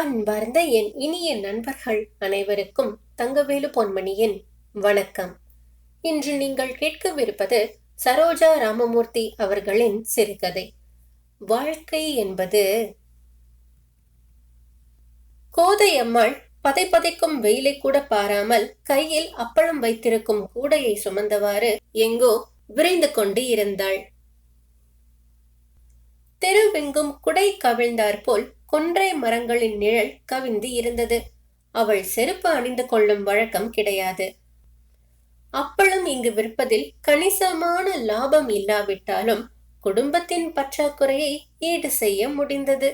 அன்பார்ந்த என் இனிய நண்பர்கள் அனைவருக்கும் தங்கவேலு பொன்மணியின் வணக்கம். இன்று நீங்கள் கேட்கவிருப்பது சரோஜா ராமமூர்த்தி அவர்களின் சிறுகதை. வாழ்க்கை என்பது கோதை அம்மாள் பதை பதைக்கும் வெயிலை கூட பாராமல் கையில் அப்பளம் வைத்திருக்கும் கூடையை சுமந்தவாறு எங்கோ விரைந்து கொண்டு இருந்தாள். தெருவெங்கும் குடை கவிழ்ந்தாற்போல் கொன்றை மரங்களின் நிழல் கவிந்து இருந்தது. அவள் செருப்பு அணிந்து கொள்ளும் வழக்கம் கிடையாது. அப்பளம் இங்கு விற்பதில் கணிசமான லாபம் இல்லாவிட்டாலும் குடும்பத்தின் பற்றாக்குறையை ஈடு செய்ய முடிந்தது.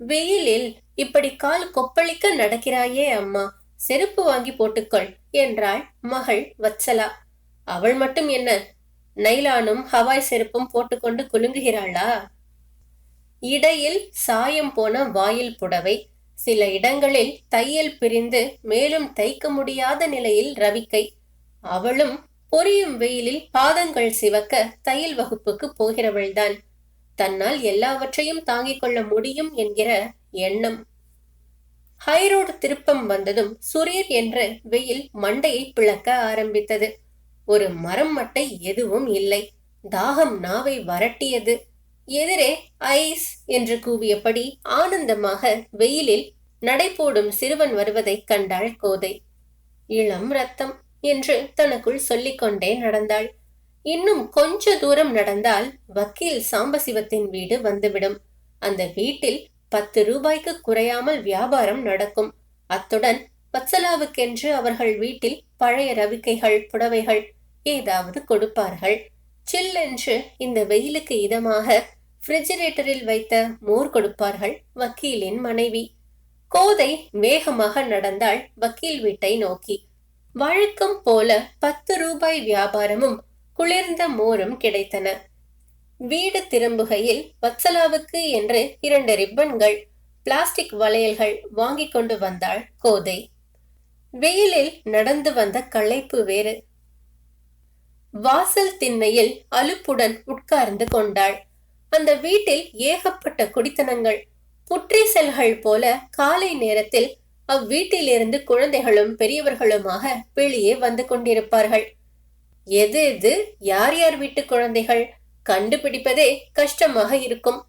வெயிலில் இப்படி கால் கொப்பளிக்க நடக்கிறாயே அம்மா செருப்பு வாங்கி போட்டுக்கொள் என்றாள் மகள் வத்சலா. அவள் மட்டும் என்ன நைலானும் ஹவாய் செருப்பும் போட்டுக்கொண்டு குலுங்குகிறாளா? இடையில் சாயம் போன வாயில் புடவை. சில இடங்களில் தையல் பிரிந்து மேலும் தைக்க முடியாத நிலையில் ரவிக்கை. அவளும் பொரியும் வெயிலில் பாதங்கள் சிவக்க தையல் வகுப்புக்கு போகிறவள்தான். தன்னால் எல்லாவற்றையும் தாங்கிக் கொள்ள முடியும் என்கிற எண்ணம். ஹைரோடு திருப்பம் வந்ததும் சுரீர் என்ற வெயில் மண்டையை பிளக்க ஆரம்பித்தது. ஒரு மரம் மட்டை எதுவும் இல்லை. தாகம் நாவை வரட்டியது. எதிரே ஐஸ் என்று கூவியபடி ஆனந்தமாக வெயிலில் நடைபோடும் சிறுவன் வருவதைக் கண்டாள் கோதை. இளம் ரத்தம் என்று தனக்குள் சொல்லிக்கொண்டே நடந்தாள். இன்னும் கொஞ்ச தூரம் நடந்தால் வக்கீல் சாம்பசிவத்தின் வீடு வந்துவிடும். அந்த வீட்டில் பத்து ரூபாய்க்கு குறையாமல் வியாபாரம் நடக்கும். அத்துடன் வத்சலாவுக்கென்று அவர்கள் வீட்டில் பழைய ரவிக்கைகள் புடவைகள் ஏதாவது கொடுப்பார்கள். சில்லென்று இந்த வெயிலுக்கு இதமாக ஃப்ரிஜிரேட்டரில் வைத்த மோர் கொடுப்பார்கள் வக்கீலின் மனைவி. கோதை வேகமாக நடந்தாள் வக்கீல் வீட்டை நோக்கி. வழக்கம் போல பத்து ரூபாய் வியாபாரமும் குளிர்ந்த மோரும் கிடைத்தன. வீடு திரும்புகையில் வத்சலாவுக்கு என்று இரண்டு ரிப்பன்கள் பிளாஸ்டிக் வளையல்கள் வாங்கி கொண்டு வந்தாள் கோதை. வெயிலில் நடந்து வந்த களைப்பு வேறு. வாசல் திண்ணையில் அலுப்புடன் உட்கார்ந்து கொண்டாள். அந்த வீட்டில் ஏகப்பட்ட குடித்தனங்கள். புற்றீசல்கள் போல காலை நேரத்தில் அவ்வீட்டிலிருந்து குழந்தைகளும் பெரியவர்களுமாக வெளியே வந்து கொண்டிருப்பார்கள். எது எது யார் யார் வீட்டு குழந்தைகள்? கண்டுபிடிப்பதே கஷ்டமாக இருக்கும்.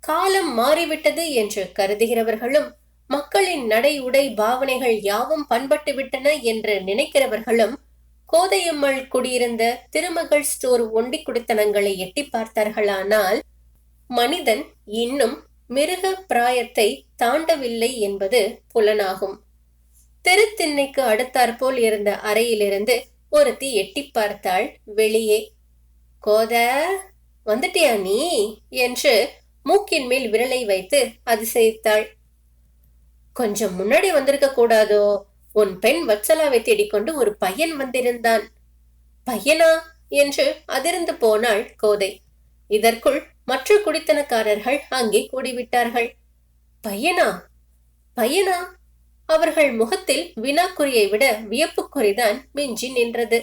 காலம் மாறிவிட்டது என்று கருதுகிறவர்களும் மக்களின் நடை உடை பாவனைகள் யாவும் பண்பட்டு விட்டன என்று நினைக்கிறவர்களும் கோதையம்மாள் குடியிருந்த திருமகள் ஸ்டோர் ஒண்டி குடித்தனங்களை எட்டி பார்த்தார்களானால் மனிதன் இன்னும் மிருக பிராயத்தை தாண்டவில்லை என்பது புலனாகும். தெருத்திண்ணைக்கு அடுத்தாற்போல் இருந்த அறையிலிருந்து ஒருத்தி எட்டி பார்த்தாள் வெளியே கோத வந்துட்டியா நீ? என்று மூக்கின் மேல் விரலை வைத்து அதிசயித்தாள். கொஞ்சம் முன்னாடி வந்திருக்க கூடாதோ? உன் பெண் வத்சலாவை தேடிக்கொண்டு ஒரு பையன் வந்திருந்தான். பையனா? என்று அதிர்ந்து போனாள் கோதை. இதற்குள் மற்ற குடித்தனக்காரர்கள் அங்கே கூடிவிட்டார்கள். பையனா? பையனா? அவர்கள் முகத்தில் வினாக்குறியை விட வியப்புக்குறிதான் மிஞ்சி நின்றது.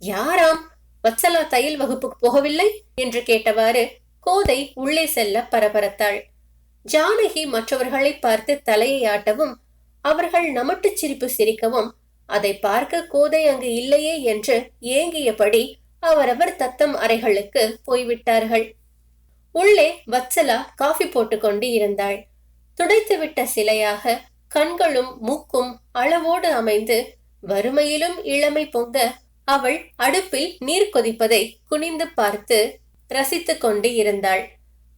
யாராம்? வத்சலா தையல் வகுப்புக்கு போகவில்லை? என்று கேட்டவாறு கோதை உள்ளே செல்ல பரபரத்தாள். ஜானகி மற்றவர்களை பார்த்து தலையை ஆட்டவும் அவர்கள் நமட்டுச் சிரிப்பு சிரிக்கவும் அதை பார்க்க கோதை அங்கு இல்லையே என்று ஏங்கியபடி அவரவர் தத்தம் அறைகளுக்கு போய்விட்டார்கள். உள்ளே வச்சலா காஃபி போட்டுக்கொண்டு இருந்தாள். துடைத்துவிட்ட சிலையாக கண்களும் மூக்கும் அளவோடு அமைந்து வறுமையிலும் இளமை பொங்க அவள் அடுப்பில் நீர் கொதிப்பதை குனிந்து பார்த்து ரசித்துக் கொண்டு இருந்தாள்.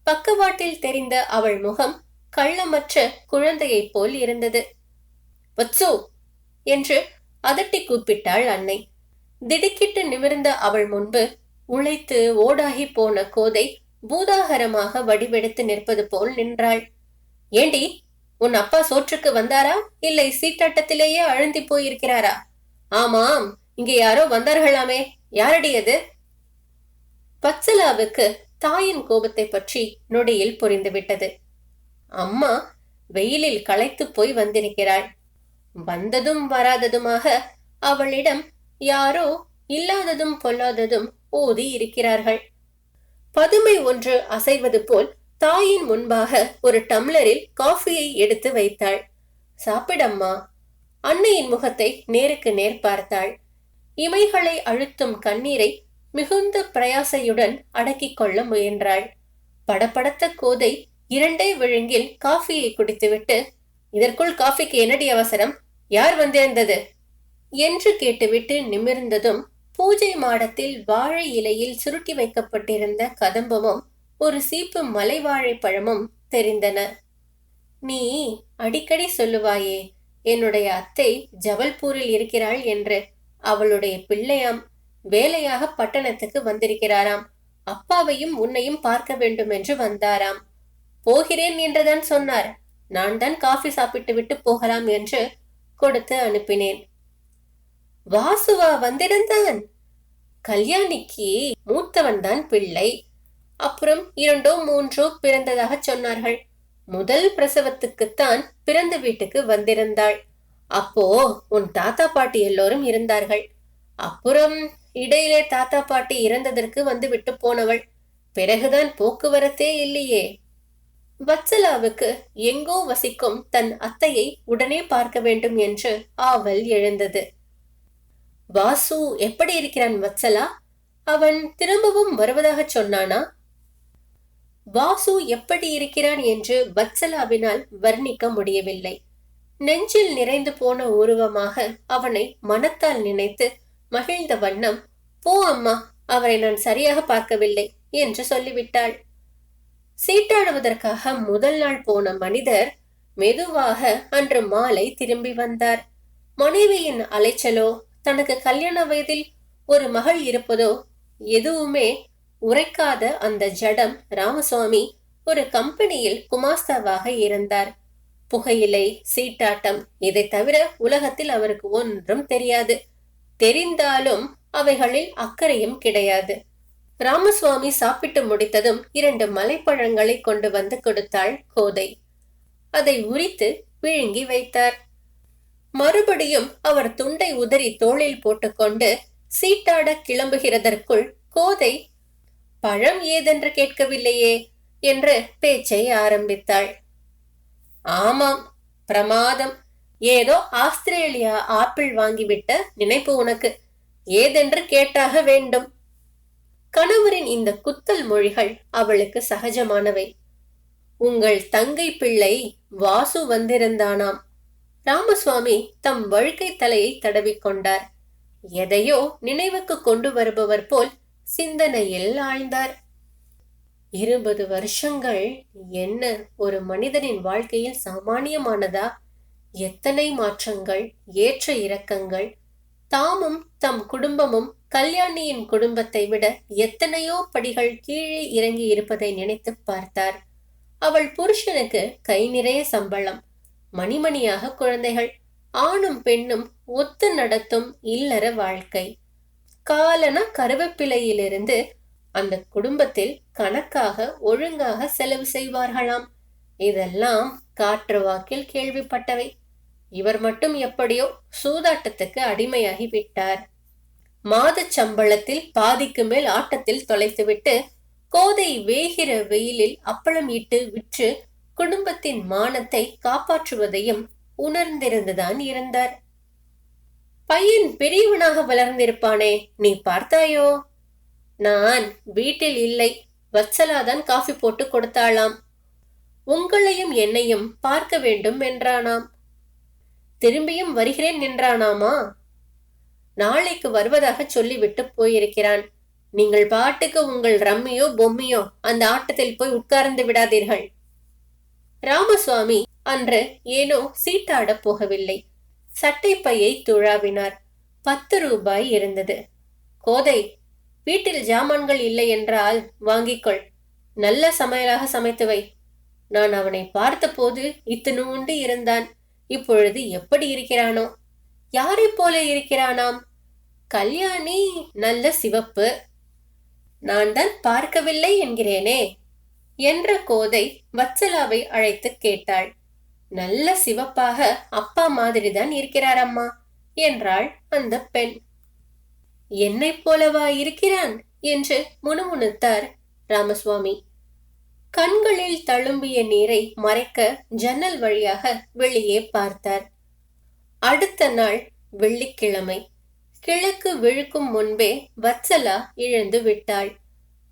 பக்கவாட்டில் தெரிந்த அவள் முகம் கள்ளமற்ற குழந்தையைப் போல் இருந்தது. வச்சு என்று அதட்டி கூப்பிட்டாள் அன்னை. திடுக்கிட்டு நிமிர்ந்த அவள் முன்பு உழைத்து ஓடாகி போன கோதை பூதாகரமாக வடிவெடுத்து நிற்பது போல் நின்றாள். ஏண்டி உன் அப்பா சோற்றுக்கு வந்தாரா? இல்லை சீட்டாட்டத்திலேயே அழுந்தி போயிருக்கிறாரா? ஆமாம் இங்கே யாரோ வந்தார்களாமே. யாரடி அது? பச்சலாவுக்கு தாயின் கோபத்தை பற்றி நொடியில் புரிந்துவிட்டது. அம்மா வெயிலில் களைத்து போய் வந்திருக்கிறாள். வந்ததும் வராததுமாக அவளிடம் யாரோ இல்லாததும் பொல்லாததும் ஓதி இருக்கிறார்கள். பதுமை ஒன்று அசைவது போல் தாயின் முன்பாக ஒரு டம்ளரில் காஃபியை எடுத்து வைத்தாள். சாப்பிடம்மா அன்னையின் முகத்தை நேருக்கு நேர் பார்த்தாள். இமைகளை அழுத்தும் கண்ணீரை மிகுந்த பிரயாசையுடன் அடக்கிக் கொள்ள முயன்றாள். படபடத்த கோதை இரண்டே விழுங்கில் காஃபியை குடித்துவிட்டு இதற்குள் காஃபிக்கு என்னடி அவசரம்? யார் வந்திருந்தது? என்று கேட்டுவிட்டு நிமிர்ந்ததும் பூஜை மாடத்தில் வாழை இலையில் சுருட்டி வைக்கப்பட்டிருந்த கதம்பமும் ஒரு சீப்பு மலை வாழைப்பழமும் தெரிந்தன. நீ அடிக்கடி சொல்லுவாயே என்னுடைய அத்தை ஜபல்பூரில் இருக்கிறாள் என்று. அவளுடைய பிள்ளையாம் வேலையாக பட்டணத்துக்கு வந்திருக்கிறாராம். அப்பாவையும் உன்னையும் பார்க்க வேண்டும் என்று வந்தாராம். போகிறேன் என்றுதான் சொன்னார். நான் தான் காஃபி சாப்பிட்டு விட்டு போகலாம் என்று கொடுத்து அனுப்பினேன். வாசுவா வந்திருந்தான். கல்யாணிக்கு மூத்தவன் தான் பிள்ளை. அப்புறம் இரண்டோ மூன்றோ பிறந்ததாக சொன்னார்கள். முதல் பிரசவத்துக்குத்தான் பிறந்த வீட்டுக்கு வந்திருந்தாள். அப்போ உன் தாத்தா பாட்டி எல்லோரும் இருந்தார்கள். அப்புறம் இடையிலே தாத்தா பாட்டி இறந்ததற்கு வந்து விட்டு போனவள். பிறகுதான் போக்குவரத்தே இல்லையே. வத்சலாவுக்கு எங்கோ வசிக்கும் தன் அத்தையை உடனே பார்க்க வேண்டும் என்று ஆவல் எழுந்தது. வாசு எப்படி இருக்கிறான் வத்சலா? அவன் திரும்பவும் வருவதாக சொன்னானா? வாசு எப்படி இருக்கிறான் என்று வத்சலாவினால் வர்ணிக்க முடியவில்லை. நெஞ்சில் நிறைந்து போன உருவமாக அவனை மனத்தால் நினைத்து மகிழ்ந்த வண்ணம் போ அம்மா அவரை நான் சரியாக பார்க்கவில்லை என்று சொல்லிவிட்டாள். சீட்டாடுவதற்காக முதல் நாள் போன மனிதர் மெதுவாக அன்று மாலை திரும்பி வந்தார். மனைவியின் அலைச்சலோ தனக்கு கல்யாண வயதில் ஒரு மகள் இருப்பதோ எதுவுமே உரைக்காத அந்த ஜடம் ராமசுவாமி ஒரு கம்பெனியில் குமாஸ்தாவாக இருந்தார். புகையிலை சீட்டாட்டம் இதை தவிர உலகத்தில் அவருக்கு ஒன்றும் தெரியாது. தெரிந்தாலும் அவைகளில் அக்கறையும் கிடையாது. ராமசுவாமி சாப்பிட்டு முடித்ததும் இரண்டு மலைப்பழங்களை கொண்டு வந்து கொடுத்தாள் கோதை. அதை உரித்து விழுங்கி வைத்தார். மறுபடியும் அவர் துண்டை உதறி தோளில் போட்டுக்கொண்டு சீட்டாட கிளம்புகிறதற்குள் கோதை பழம் ஏதென்று கேட்கவில்லையே என்று பேச்சை ஆரம்பித்தாள். ஆமாம் பிரமாதம். ஏதோ ஆஸ்திரேலியா ஆப்பிள் வாங்கிவிட்ட நினைப்பு உனக்கு. ஏதென்று கேட்டாக வேண்டும். கணவரின் இந்த குத்தல் மொழிகள் அவளுக்கு சகஜமானவை. உங்கள் தங்கை பிள்ளை வாசு வந்திருந்தானாம். ராமசுவாமி தம் வழுக்கை தலையை தடவிக்கொண்டார் எதையோ நினைவுக்கு கொண்டு வருபவர் போல் சிந்தனையில் ஆழ்ந்தார். இருபது வருஷங்கள் என்ன ஒரு மனிதனின் வாழ்க்கையில் சாமானியமானதா? எத்தனை மாற்றங்கள் ஏற்ற இறக்கங்கள் தாமும் தம் குடும்பமும் கல்யாணியின் குடும்பத்தை விட எத்தனையோ படிகள் கீழே இறங்கி இருப்பதை நினைத்து பார்த்தார். அவள் புருஷனுக்கு கை நிறைய சம்பளம் மணிமணியாக குழந்தைகள் ஆணும் பெண்ணும் ஒத்து நடத்தும் இல்லற வாழ்க்கை. காலன கருவேப்பிலையிலிருந்து அந்த குடும்பத்தில் கணக்காக ஒழுங்காக செலவு செய்வார்களாம். இதெல்லாம் காற்று வாக்கில் கேள்விப்பட்டவை. இவர் மட்டும் எப்படியோ சூதாட்டத்துக்கு அடிமையாகி விட்டார் மாதச் சம்பளத்தில் பாதிக்கு மேல் ஆட்டத்தில் தொலைத்துவிட்டு கோதை வேகிற வெயிலில் அப்பளம் இட்டு விற்று குடும்பத்தின் மானத்தை காப்பாற்றுவதையும் உணர்ந்திருந்துதான் இருந்தார். பையன் பெரியவனாக வளர்ந்திருப்பானே நீ பார்த்தாயோ? நான் வீட்டில் இல்லை வத்சலாதான் காஃபி போட்டு கொடுத்தாளாம். உங்களையும் என்னையும் பார்க்க வேண்டும் என்றானாம். திரும்பியும் வருகிறேன் நின்றானாமா? நாளைக்கு வருவதாக சொல்லிவிட்டு போயிருக்கிறான். நீங்கள் பாட்டுக்கு உங்கள் ரம்மியோ பொம்மியோ அந்த ஆட்டத்தில் போய் உட்கார்ந்து விடாதீர்கள். ராமசுவாமி அன்று ஏனோ சீட்டாடப் போகவில்லை. சட்டை பையை துழாவினார். பத்து ரூபாய் இருந்தது. கோதை வீட்டில் ஜாமான்கள் இல்லை என்றால் வாங்கிக்கொள். நல்ல சமையலாக சமைத்து வை. நான் அவனை பார்த்தபோது இத்தனூண்டு இருந்தான். இப்பொழுது எப்படி இருக்கிறானோ? யாரைப் போல இருக்கிறானாம்? கல்யாணி நல்ல சிவப்பு. நான் தான் பார்க்கவில்லை என்கிறேனே என்ற கோதை வச்சலாவை அழைத்து கேட்டாள். நல்ல சிவப்பாக அப்பா மாதிரிதான் இருக்கிறார் அம்மா என்றாள் அந்த பெண். என்னைப் போலவா இருக்கிறான்? என்று முணுமுணுத்தார் ராமசுவாமி. கண்களில் தழும்பிய நீரை மறைக்க ஜன்னல் வழியாக வெளியே பார்த்தார். அடுத்த நாள் வெள்ளிக்கிழமை. கிழக்கு விழுக்கும் முன்பே வத்சலா இழந்து விட்டாள்.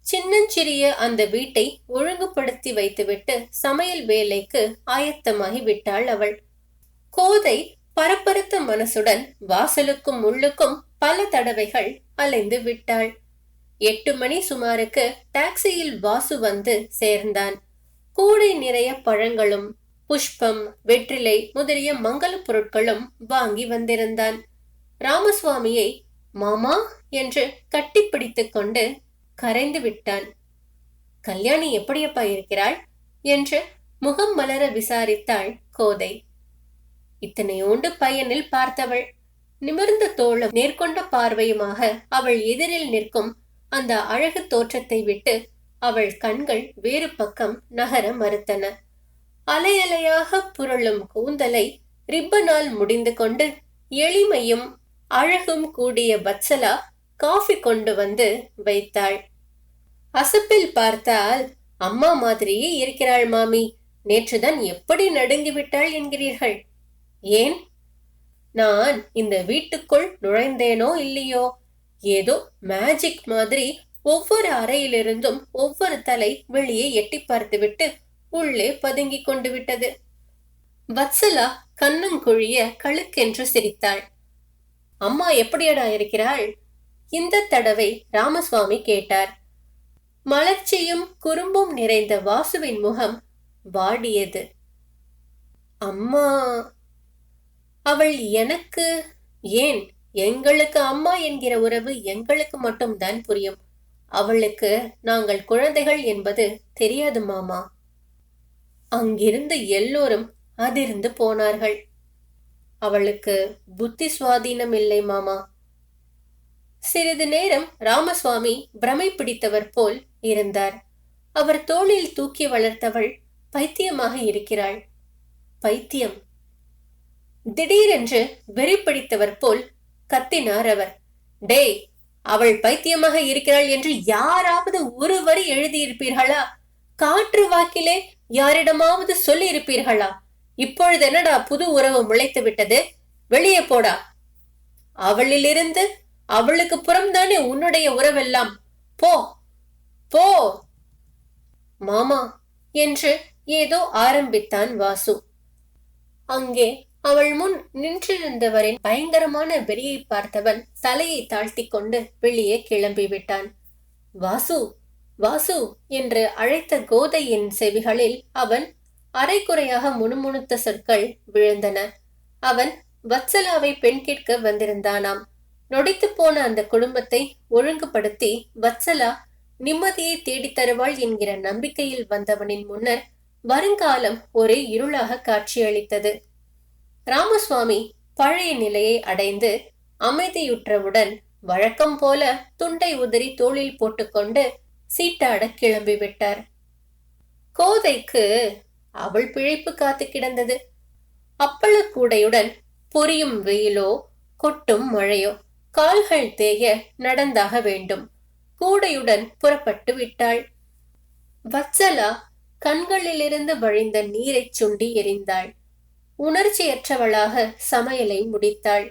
சின்னஞ்சிறிய அந்த வீட்டை ஒழுங்குபடுத்தி வைத்துவிட்டு சமையல் வேலைக்கு ஆயத்தமாகி விட்டாள் அவள். கோதை பரபரத்த மனசுடன் வாசலுக்கும் உள்ளுக்கும் பல தடவைகள் அலைந்து விட்டாள். எட்டு மணி சுமாருக்கு டாக்ஸியில் வாசு வந்து சேர்ந்தான். கூடை நிறைய பழங்களும் புஷ்பம் வெற்றிலை முதலிய மங்கள பொருட்களும் வாங்கி வந்திருந்தான். ராமசுவாமியை மாமா என்று கட்டிப்பிடித்துக் கொண்டு கரைந்து விட்டான். கல்யாணி எப்படியப்பா இருக்கிறாள்? என்று முகம் மலர விசாரித்தாள் கோதை. இத்தனையோண்டு பையனில் பார்த்தவள். நிமிர்ந்த தோளும் நேர்கொண்ட பார்வையுமாக அவள் எதிரில் நிற்கும் அந்த அழகு தோற்றத்தை விட்டு அவள் கண்கள் வேறு பக்கம் நகர மறுத்தன. அலையலையாக புரளும் கூந்தலை ரிப்பனால் முடிந்து கொண்டு எளிமையும் அழகும் கூடிய பத்சலா காஃபி கொண்டு வந்து வைத்தாள். அசப்பில் பார்த்தால் அம்மா மாதிரியே இருக்கிறாள் மாமி. நேற்றுதான் எப்படி நடுங்கி விட்டாள் என்கிறீர்கள். ஏன்? நான் இந்த வீட்டுக்குள் நுழைந்தேனோ இல்லையோ? ஏதோ மேஜிக் மாதிரி ஒவ்வொரு அறையிலிருந்தும் ஒவ்வொரு தலை வெளியே எட்டி பார்த்துவிட்டு உள்ளே பதுங்கிக் கொண்டு விட்டது. வத்சலா கண்ணங்குழிய கழுக்கென்று சிரித்தாள். அம்மா எப்படியடா இருக்கிறாள்? இந்த தடவை ராமசுவாமி கேட்டார். மலர்ச்சியும் குறும்பும் நிறைந்த வாசுவின் முகம் வாடியது. அம்மா அவள் எனக்கு ஏன் எங்களுக்கு அம்மா என்கிற உறவு எங்களுக்கு மட்டும்தான் புரியும். அவளுக்கு நாங்கள் குழந்தைகள் என்பது தெரியாது மாமா. அங்கிருந்து எல்லோரும் அதிர்ந்து போனார்கள். அவளுக்கு புத்தி சுவாதீனம் இல்லை மாமா. சிறிது நேரம் ராமசுவாமி பிரமை பிடித்தவர் போல் இருந்தார். அவர் தோளில் தூக்கி வளர்த்தவள் பைத்தியமாக இருக்கிறாள். பைத்தியம். திடீரென்று வெறி பிடித்தவர் போல் கத்தினார் அவர் டேய் அவள் பைத்தியமாக இருக்கிறாள் என்று யாராவது ஒரு வரி எழுதியிருப்பீர்களா? காற்று வாக்கிலே யாரிடமாவது சொல்லி இருப்பீர்களா இப்பொழுது என்னடா புது உறவு முளைத்து விட்டது? வெளியே போடா. அவளிலிருந்து அவளுக்கு புறம்தானே உன்னுடைய உறவெல்லாம்? போ போ. மாமா என்று ஏதோ ஆரம்பித்தான் வாசு. அங்கே அவள் முன் நின்றிருந்தவரின் பயங்கரமான வெறியை பார்த்தவன் தலையை தாழ்த்தி கொண்டு வெளியே கிளம்பி விட்டான். வாசு வாசு என்று அழைத்த கோதையின் செவிகளில் அவன் அரைக்குறையாக முணுமுணுத்த சொற்கள் விழுந்தன. அவன் வத்சலாவை பெண் கேட்க வந்திருந்தானாம். நொடித்து போன அந்த குடும்பத்தை ஒழுங்குபடுத்தி வத்சலா நிம்மதியை தேடித்தருவாள் என்கிற நம்பிக்கையில் வந்தவனின் முன்னர் வருங்காலம் ஒரே இருளாக காட்சியளித்தது. ராமசுவாமி பழைய நிலையை அடைந்து அமைதியுற்றவுடன் வழக்கம் போல துண்டை உதறி தோளில் போட்டுக்கொண்டு சீட்டாட கிளம்பி விட்டார். கோதைக்கு அவள் பிழைப்பு காத்து கிடந்தது. அப்பளக்கூடையுடன் பொரியும் வெயிலோ கொட்டும் மழையோ கால்கள் தேய நடந்தாக வேண்டும். கூடையுடன் புறப்பட்டு விட்டாள். வத்சலா கண்களிலிருந்து வழிந்த நீரைச் சுண்டி எரிந்தாள். உணர்ச்சியற்றவளாக சமையலை முடித்தாள்.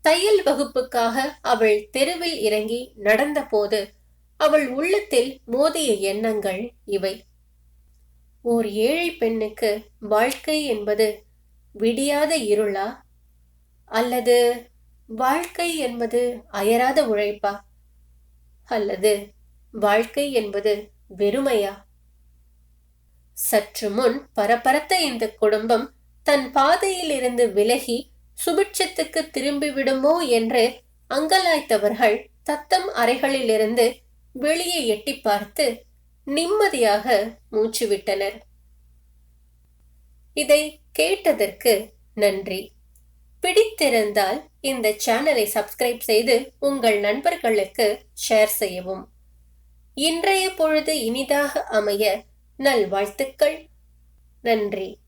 தையல் வகுப்புக்காக அவள் தெருவில் இறங்கி நடந்தபோது அவள் உள்ளத்தில் மோதிய எண்ணங்கள் இவை. ஓர் ஏழை பெண்ணுக்கு வாழ்க்கை என்பது விடியாத இருளா? அல்லது வாழ்க்கை என்பது அயராத உழைப்பா? அல்லது வாழ்க்கை என்பது வெறுமையா? சற்று முன் பரபரத்த இந்த குடும்பம் தன் பாதையில் இருந்து விலகி சுபிட்சத்துக்கு திரும்பிவிடுமோ என்று அங்கலாய்த்தவர்கள் தத்தம் அறைகளிலிருந்து வெளியே எட்டி பார்த்து நிம்மதியாக மூச்சுவிட்டனர். இதை கேட்டதற்கு நன்றி. பிடித்திருந்தால் இந்த சேனலை சப்ஸ்கிரைப் செய்து உங்கள் நண்பர்களுக்கு ஷேர் செய்யவும். இன்றைய பொழுது இனிதாக அமைய நல்வாழ்த்துக்கள். நன்றி.